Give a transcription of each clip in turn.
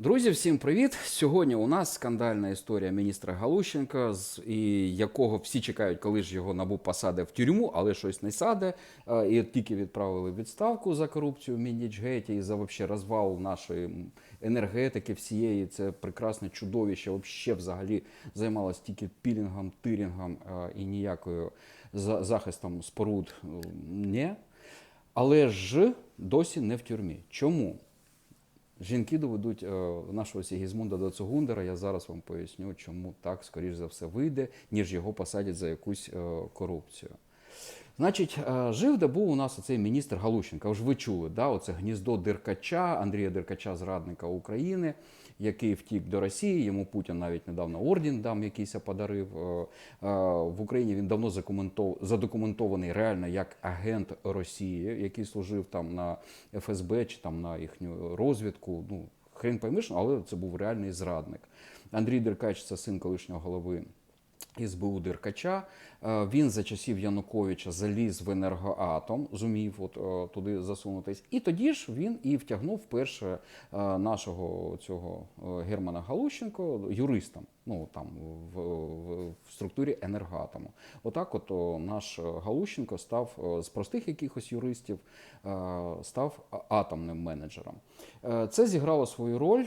Друзі, всім привіт! Сьогодні у нас скандальна історія міністра Галущенка, з і якого всі чекають, коли ж його набу посаде в тюрму, але щось не саде. І тільки відправили відставку за корупцію в Міндічгейті і за вообще розвал нашої енергетики всієї. Це прекрасне чудовище. Вообще взагалі займалось тільки пілінгом, тирінгом і ніякою захистом споруд. е, Ні. Але ж досі не в тюрмі. Чому? Жінки доведуть е, нашого Сігізмунда до Цугундера. Я зараз вам поясню, чому так, скоріш за все, вийде, ніж його посадять за якусь е, корупцію. Значить, е, жив, де був у нас оцей міністр Галущенка. Ж ви чули, да? оце гніздо Деркача, Андрія Деркача, зрадника України, який втік до Росії. Йому Путін навіть недавно орден дам якийсь подарив. Е, е, В Україні він давно задокументований реально як агент Росії, який служив там на ФСБ чи там на їхню розвідку. Ну, хрен поймеш, але це був реальний зрадник. Андрій Деркач це син колишнього голови. СБУ Деркача. Е, Він за часів Януковича заліз в енергоатом, зумів от, е, туди засунутись. І тоді ж він і втягнув вперше е, нашого цього Германа Галущенко юристом. Ну там в, в, в структурі енергоатому. Отак, от наш е, Галущенко став е, з простих якихось юристів, е, став атомним менеджером. Це зіграло свою роль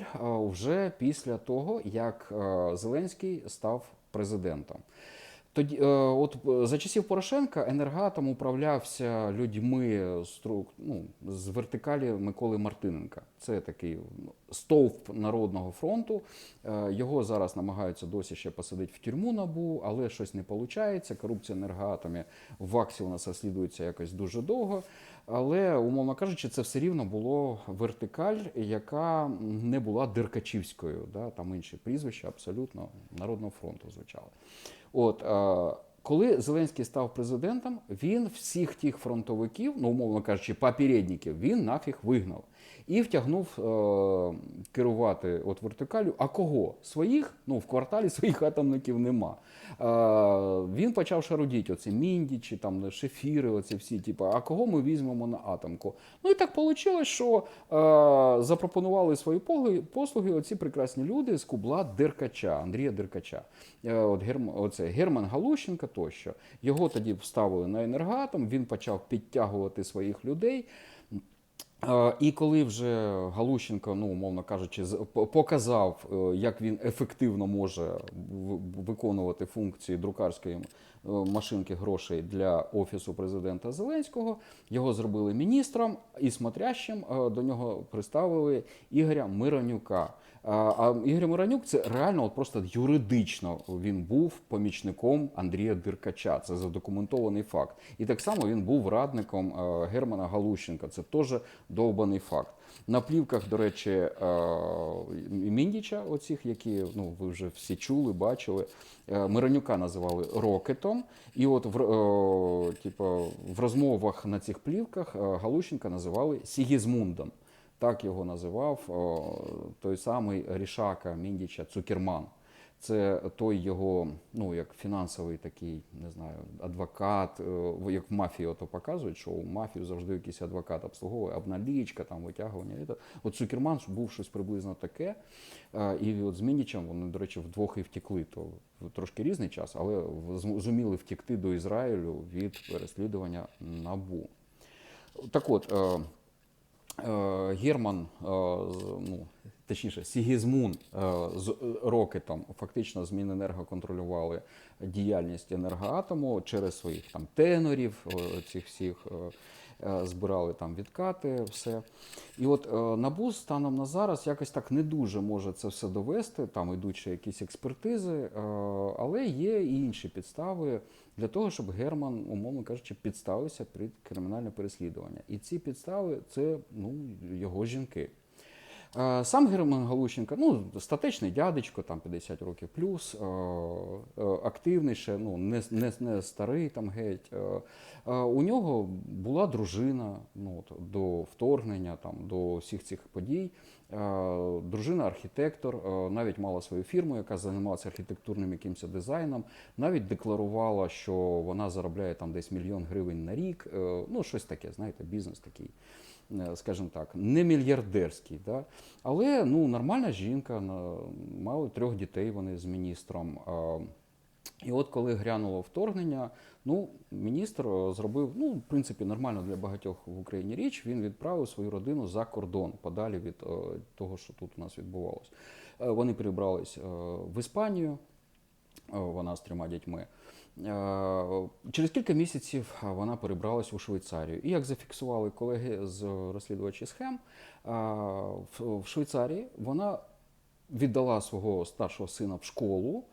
вже після того, як Зеленський став президентом. Тоді, е, от е, за часів Порошенка енергатом управлявся людьми з ну, з вертикалі Миколи Мартиненка. Це такий ну, стовп Народного фронту. Е, Його зараз намагаються досі ще посадити в тюрму набу, але щось не виходить. Корупція енергоатомі в Аксі у нас розслідується якось дуже довго. Але, умовно кажучи, це все рівно було вертикаль, яка не була Деркачівською. Да? Там інші прізвища абсолютно Народного фронту звучали. От, е, коли Зеленський став президентом, він всіх тих фронтовиків, ну умовно кажучи, попередників, він нафіг вигнав і втягнув е, керувати от вертикалю. А кого? Своїх? Ну, в кварталі своїх атомників нема. Е, він почав шарудіти, оці міндічі, там шефіри, оці всі, типу, а кого ми візьмемо на атомку? Ну і так вийшло, що е, запропонували свої послуги оці прекрасні люди з кубла Деркача, Андрія Деркача. Е, от Герм, оце Герман Галущенко тощо. Його тоді вставили на енергоатом, він почав підтягувати своїх людей. І коли вже Галущенко, ну умовно кажучи, показав, е, як він ефективно може виконувати функції друкарської е, машинки грошей для офісу президента Зеленського, його зробили міністром і смотрящим е, до нього приставили Ігоря Миронюка. А, Ігор Миронюк це реально от просто юридично він був помічником Андрія Деркача. Це задокументований факт. І так само він був радником е, Германа Галущенка. Це теж довбаний факт. На плівках, до речі, е, Міндіча, оцих, які ну ви вже всі чули, бачили. е, Миронюка називали Рокетом. І от в, е, типу, в розмовах на цих плівках Галущенка називали Сігізмундом. Так його називав той самий Рішака Міндіча Цукерман. Це той його, ну як фінансовий такий, не знаю, адвокат, е, як в мафії ото показують, що у мафію завжди якийсь адвокат обслуговує, обналічка, там витягування. От Цукерман був щось приблизно таке. Е, І от з Міндічем вони, до речі, вдвох і втекли. То трошки різний час, але зуміли втекти до Ізраїлю від переслідування набу. Так от. Е, Герман, е, ну, точніше, Сігізмун е, з е, Рокетом фактично з Міненерго контролювали діяльність енергоатому через своїх там тенорів, е, цих всіх збирали там відкати, все. І от НАБУ станом на зараз якось так не дуже може це все довести, там ще якісь експертизи, але є і інші підстави для того, щоб Герман, умовно кажучи, підставився під кримінальне переслідування. І ці підстави це ну, його жінки. Е, Сам Герман Галущенко, ну, статечний дядечко, там 50 років плюс, е, е, активний ще, ну, не, не, не старий там геть. У нього була дружина ну, до вторгнення, там, до всіх цих подій. Дружина архітектор, навіть мала свою фірму, яка займалася архітектурним якимось дизайном, навіть декларувала, що вона заробляє там десь мільйон гривень на рік. Ну, щось таке, знаєте, бізнес такий. Е, скажімо так, не мільярдерський. Да? Але ну, нормальна жінка, мали трьох дітей вони з міністром. І от коли грянуло вторгнення, ну, міністр е, зробив, ну, в принципі, нормально для багатьох в Україні річ. Він відправив свою родину за кордон, подалі від е, того, що тут у нас відбувалося. Е, Вони перебрались в Іспанію, вона з трьома дітьми. Е, Через кілька місяців е, вона перебралась у Швейцарію. І як зафіксували колеги з розслідувачі схем, е, в Швейцарії вона віддала свого старшого сина в школу.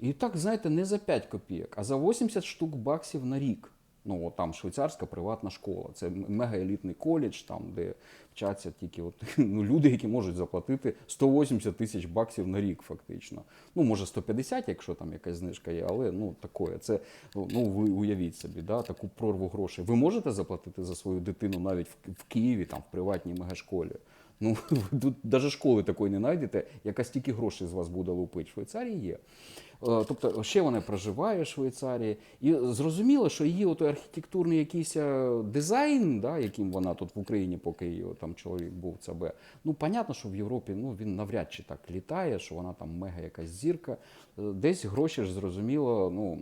І так, знаєте, не за 5 копійок, а за 80 штук баксів на рік. Ну, там швейцарська приватна школа. Це мегаелітний коледж, там, де вчаться тільки от, ну, люди, які можуть заплатити 180 тисяч баксів на рік, фактично. Ну, може, 150, якщо там якась знижка є, але ну такое. Це ну ви уявіть собі, да, таку прорву грошей. Ви можете заплатити за свою дитину навіть в Києві, там в приватній мегашколі. Ну, ви тут навіть школи такої не знайдете, яка стільки грошей з вас буде лупити. В Швейцарії є. Е, Тобто ще вона проживає в Швейцарії, і зрозуміло, що її ото архітектурний якийсь е, дизайн, да, яким вона тут в Україні, поки її там чоловік був ЦБ. Ну, понятно, що в Європі ну, він навряд чи так літає, що вона там мега якась зірка. Е, Десь гроші ж зрозуміло, ну,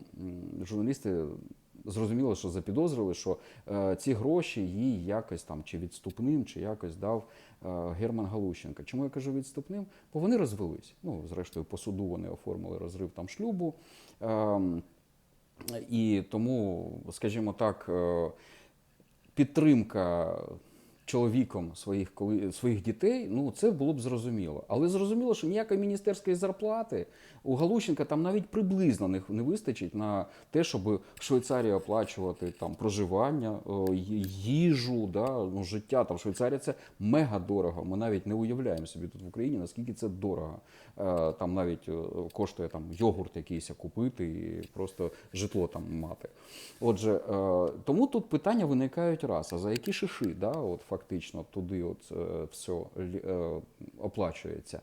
журналісти зрозуміло, що запідозрили, що е, ці гроші їй якось там чи відступним, чи якось дав Герман Галущенка. Чому я кажу відступним? Бо вони розвелись. Ну, зрештою, по суду вони оформили розрив там шлюбу. Ем, і тому, скажімо так, е, підтримка чоловіком своїх, своїх дітей, ну це було б зрозуміло. Але зрозуміло, що ніякої міністерської зарплати у Галущенка там навіть приблизно не, не вистачить на те, щоб в Швейцарії оплачувати там проживання, е, їжу, да, ну, життя. Там в Швейцарії це мега дорого. Ми навіть не уявляємо собі тут в Україні, наскільки це дорого. Е, Там навіть е, коштує там йогурт якийсь купити і просто житло там мати. Отже, тому тут питання виникають раз, а за які шиши, да, от фактично туди от е, все оплачується.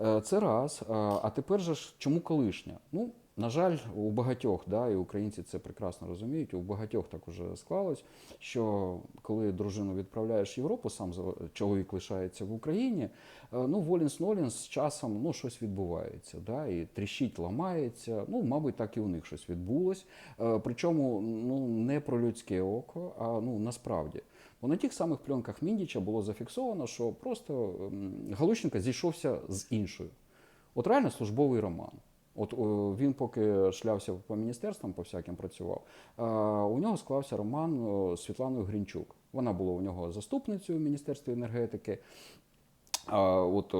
Е, Це раз. Е, А тепер же ж чому колишня? Ну, на жаль, у багатьох, да, і українці це прекрасно розуміють, у багатьох так уже склалось, що коли дружину відправляєш в Європу, сам чоловік лишається в Україні, ну, волінс нолінс з часом ну, щось відбувається, да, і тріщить, ламається. Ну, мабуть, так і у них щось відбулось. Причому ну, не про людське око, а ну, насправді. Бо на тих самих пленках Міндіча було зафіксовано, що просто ем, Галущенко зійшовся з іншою. От реально службовий роман. От він поки шлявся по міністерствам, по всяким працював. е, У нього склався роман з Світланою Грінчук. Вона була у нього заступницею в Міністерстві енергетики. От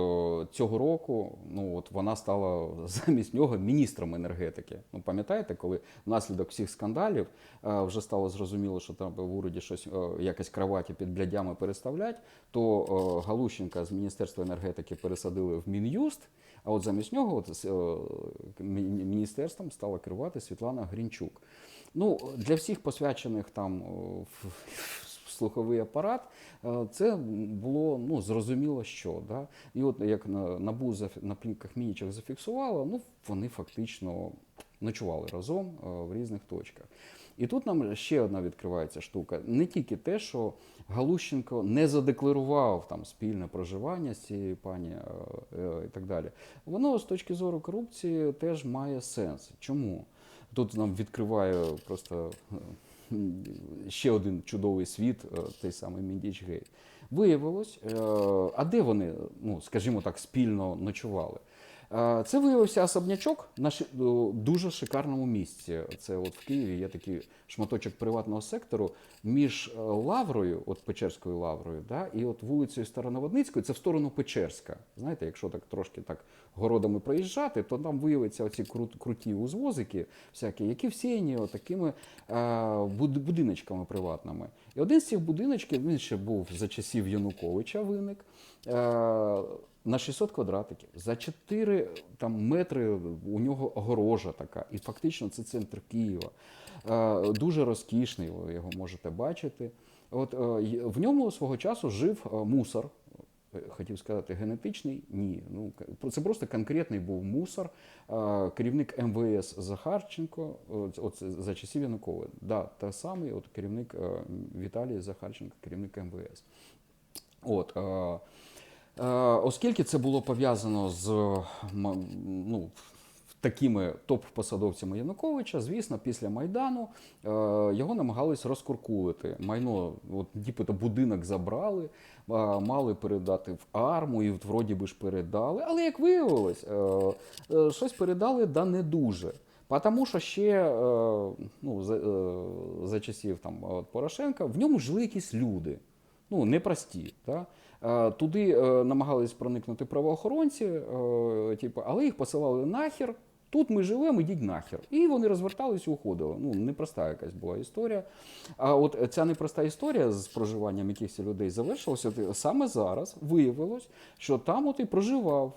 цього року ну, от вона стала замість нього міністром енергетики. Ну, пам'ятаєте, коли внаслідок всіх скандалів е, вже стало зрозуміло, що там в уряді щось е, якось кроваті під блядями переставлять, то е, Галущенка з Міністерства енергетики пересадили в Мін'юст, а от замість нього от, е, міністерством стала керувати Світлана Грінчук. Ну, для всіх посвячених там в слуховий апарат, е, це було ну, зрозуміло, що. Да? І от як на- НАБУ на плівках мінічах зафіксувало, ну, вони фактично ночували разом е, в різних точках. І тут нам ще одна відкривається штука. Не тільки те, що Галущенко не задекларував там спільне проживання з цією пані е, і так далі. Воно з точки зору корупції теж має сенс. Чому? Тут нам відкриває просто ще один чудовий світ, е, той самий Міндічгейт. Виявилось, е, а де вони, ну скажімо так, спільно ночували? Це виявився особнячок на дуже шикарному місці. Це от в Києві є такий шматочок приватного сектору між е, Лаврою, от Печерською Лаврою, да, і от вулицею Староноводницькою, це в сторону Печерська. Знаєте, якщо так трошки так городами проїжджати, то там виявиться оці крут, круті узвозики, всякі, які всіяні такими е, будиночками приватними. І один з цих будиночків він ще був за часів Януковича виник. Е, на 600 квадратиків за 4 там, метри у нього огорожа така, і фактично це центр Києва. Е, дуже розкішний, ви його можете бачити. От е, в ньому свого часу жив е, мусор. Е, Хотів сказати, генетичний? Ні. Ну, це просто конкретний був мусор. Е, Керівник МВС Захарченко, от, за часів Януковича. Да, той самий от керівник Віталій Захарченко, керівник МВС. От, оскільки це було пов'язано з ну, такими топ-посадовцями Януковича, звісно, після Майдану е, його намагались розкуркулити. Майно, от, нібито будинок забрали, е, мали передати в арму, і вроді би ж передали. Але як виявилось, е, е, щось передали да не дуже. Тому що ще е, ну, за, е, за часів там, Порошенка в ньому жили якісь люди ну, непрості. Та? Е, Туди е, намагались проникнути правоохоронці, е, типу, але їх посилали нахер. Тут ми живемо, ідіть нахер. І вони розвертались і уходили. Ну, непроста якась була історія. А от ця непроста історія з проживанням якихось людей завершилася саме зараз. Виявилось, що там от і проживав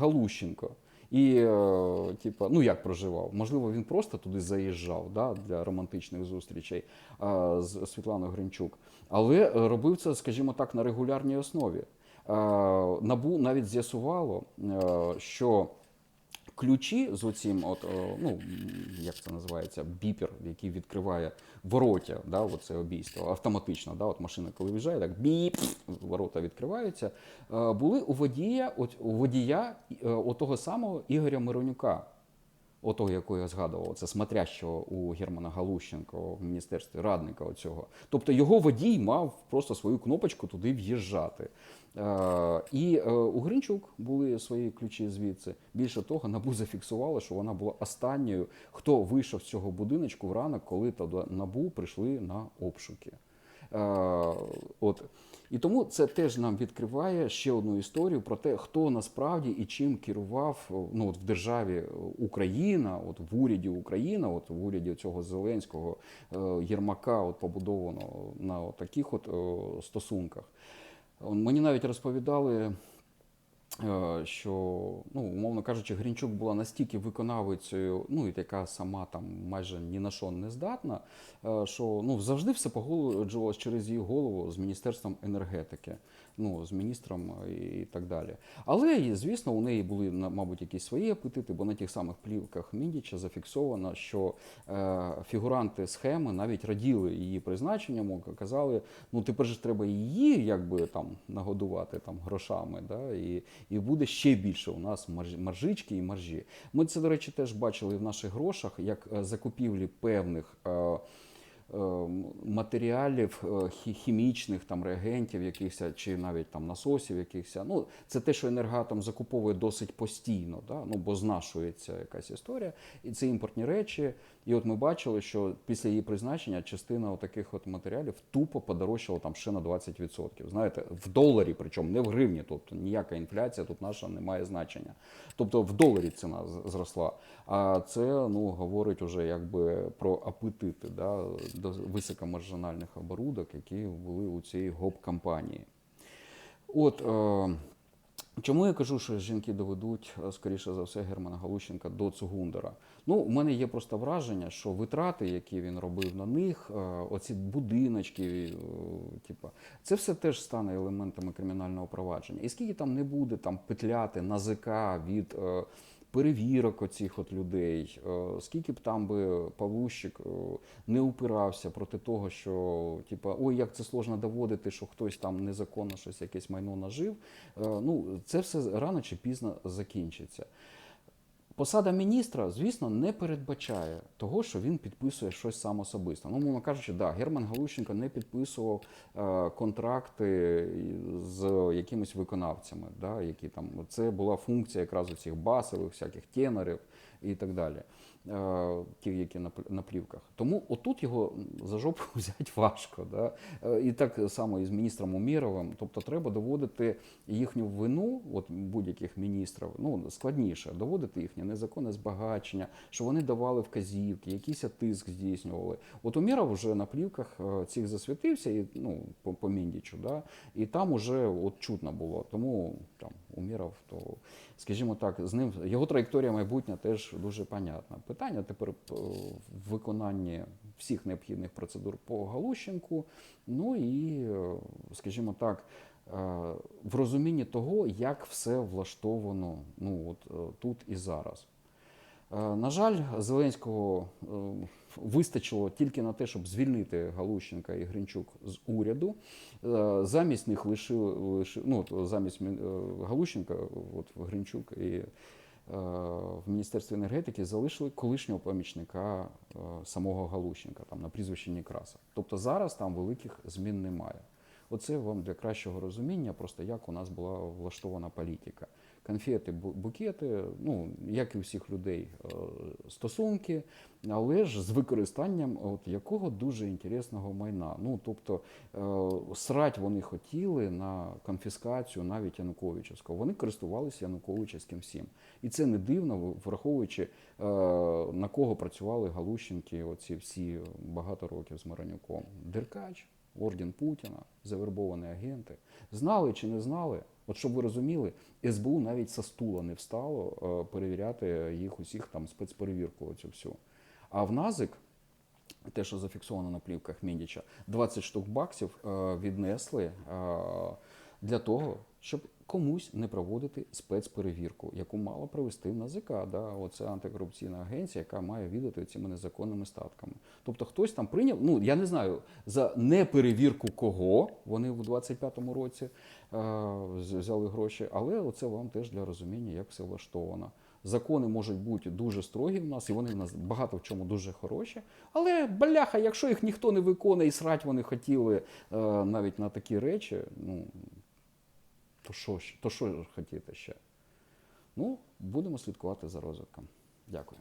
Галущенко. І, е, типу, ну як проживав? Можливо, він просто туди заїжджав да, для романтичних зустрічей е, з Світланою Гринчук. Але робив це, скажімо так, на регулярній основі. Е, Набу навіть з'ясувало, е, що ключі з оцім, от, е, ну, як це називається, біпер, який відкриває вороття, да, оце обійство, автоматично, да, от машина, коли в'їжджає, так біп, ворота відкриваються, е, були у водія, от, у водія е, отого самого Ігоря Миронюка. Отого, якого я згадував, це смотрящого у Германа Галущенка в міністерстві радника оцього. Тобто його водій мав просто свою кнопочку туди в'їжджати. Е, і е, у Гринчук були свої ключі звідси. Більше того, набу зафіксувало, що вона була останньою, хто вийшов з цього будиночку в ранок, коли то набу прийшли на обшуки. От. І тому це теж нам відкриває ще одну історію про те, хто насправді і чим керував ну, от в державі Україна, от в уряді Україна, от в уряді цього Зеленського е, Єрмака, от побудовано на от таких от е, стосунках. Мені навіть розповідали. Е, Що, ну, умовно кажучи, Грінчук була настільки виконавицею, ну і яка сама там майже ні на що не здатна, е, що ну, завжди все погоджувалось через її голову з Міністерством енергетики, ну, з міністром і так далі. Але, звісно, у неї були, мабуть, якісь свої апетити, бо на тих самих плівках Міндіча зафіксовано, що е, фігуранти схеми навіть раділи її призначенням, казали, ну тепер же треба її якби там нагодувати там грошами, да, і, і буде ще більше у нас марж- маржички і маржі. Ми це, до речі, теж бачили в наших грошах, як е, закупівлі певних. е, е, Матеріалів хімічних там реагентів, якихось чи навіть там насосів, якихось. Ну це те, що енергоатом закуповує досить постійно, да? ну бо знашується якась історія, і це імпортні речі. І от ми бачили, що після її призначення частина таких от матеріалів тупо подорожчала там ще на 20%. Знаєте, в доларі, причому не в гривні, тобто ніяка інфляція тут наша не має значення. Тобто в доларі ціна зросла. А це ну говорить уже якби про апетити да, до високомаржинальних оборудок, які були у цій гоп-компанії. От е, чому я кажу, що жінки доведуть, е, скоріше за все, Германа Галущенка до Цугундера? Ну, у мене є просто враження, що витрати, які він робив на них, е, оці будиночки, е, типа, це все теж стане елементами кримінального провадження. І скільки там не буде там петляти на ЗК від. Перевірок оцих от людей, е, скільки б там би Павлущик е, не упирався проти того, що типа, ой, як це сложно доводити, що хтось там незаконно щось якесь майно нажив. Е, Ну, це все рано чи пізно закінчиться. Посада міністра, звісно, не передбачає того, що він підписує щось сам особисто. Ну, мовно кажучи, да, Герман Галущенко не підписував е, контракти з якимись виконавцями, да, які там це була функція якраз у цих басових, всяких тенорів і так далі. Е, ті, які на, на плівках. Тому отут його за жопу взяти важко. Да? Е, І так само і з міністром Уміровим. Тобто треба доводити їхню вину, от будь-яких міністрів, ну складніше доводити їхнє незаконне збагачення, що вони давали вказівки, якийсь тиск здійснювали. От Уміров вже на плівках е, цих засвітився і ну по, Міндічу, да? і там уже от чутно було. Тому там Уміров, то скажімо так, з ним його траєкторія майбутня теж дуже понятна. Питання тепер е, в виконанні всіх необхідних процедур по Галущенку. Ну і, е, скажімо так, в розумінні того, як все влаштовано ну, от, е, тут і зараз. Е, На жаль, Зеленського е, вистачило тільки на те, щоб звільнити Галущенка і Гринчук з уряду. Е, Замість них лишили, ну, замість е, Галущенка, от Гринчук і е, в Міністерстві енергетики залишили колишнього помічника е, самого Галущенка, там на прізвище Некраса. Тобто зараз там великих змін немає. Оце вам для кращого розуміння, просто як у нас була влаштована політика. Конфети, букети, ну як і у всіх людей, е, стосунки, але ж з використанням от якого дуже інтересного майна. Ну тобто е, срать вони хотіли на конфіскацію навіть Януковичівського. Вони користувалися Януковичівським всім. І це не дивно, враховуючи е, на кого працювали Галущенки оці всі багато років з Маранюком. Деркач, орден Путіна, завербовані агенти. Знали чи не знали? От щоб ви розуміли, СБУ навіть со стула не встало е, перевіряти їх усіх там спецперевірку оцю всю. А в НАЗИК, те, що зафіксовано на плівках Міндіча, 20 штук баксів е, віднесли е, для того, щоб комусь не проводити спецперевірку, яку мала провести НАЗК. Да? Оце антикорупційна агенція, яка має відати цими незаконними статками. Тобто хтось там прийняв, ну я не знаю, за неперевірку кого вони в 25-му році е, взяли гроші, але оце вам теж для розуміння, як все влаштовано. Закони можуть бути дуже строгі в нас, і вони в нас багато в чому дуже хороші. Але бляха, якщо їх ніхто не виконує і срать вони хотіли е, навіть на такі речі, ну то що, то що хотіти ще? Ну, будемо слідкувати за розвитком. Дякую.